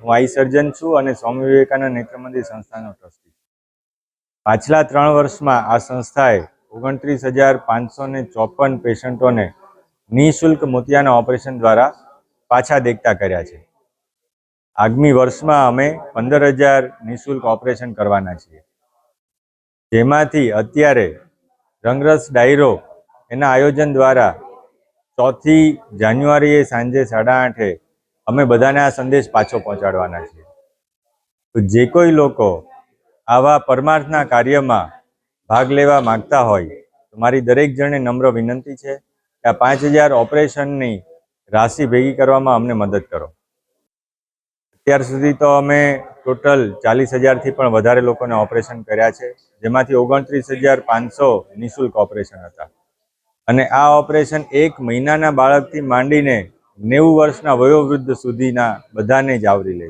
હું આઈ સર્જન છું અને સ્વામી વિવેકાનંદ નેત્ર મંદિર સંસ્થાનો ટ્રસ્ટી. પાછલા ત્રણ વર્ષમાં આ સંસ્થાએ ઓગણત્રીસ હજાર પાંચસો ને ચોપન પેશન્ટોને નિઃશુલ્ક મોતિયાના ઓપરેશન દ્વારા પાછા દેખતા કર્યા છે. આગામી વર્ષમાં અમે પંદર હજાર નિઃશુલ્ક ઓપરેશન કરવાના છીએ. જેમાંથી અત્યારે રંગરસ ડાયરો એના આયોજન દ્વારા ચોથી જાન્યુઆરીએ સાંજે સાડા આઠે અમે બધાને આ સંદેશ પાછો પહોંચાડવાના છીએ. તો જે કોઈ લોકો આવા પરમાર્થના કાર્યમાં ભાગ લેવા માંગતા હોય, તો મારી દરેક જણને નમ્ર વિનંતી છે કે આ પાંચ હજાર ઓપરેશનની રાશિ ભેગી કરવામાં અમને મદદ કરો. અત્યાર સુધી તો અમે ટોટલ ચાલીસ હજારથી પણ વધારે લોકોને ઓપરેશન કર્યા છે, જેમાંથી ઓગણત્રીસ હજાર પાંચસો નિઃશુલ્ક ઓપરેશન હતા. અને આ ઓપરેશન એક મહિનાના બાળકથી માંડીને નેવું વર્ષના વયોવૃદ્ધ સુધીના બધાને જ આવરી લે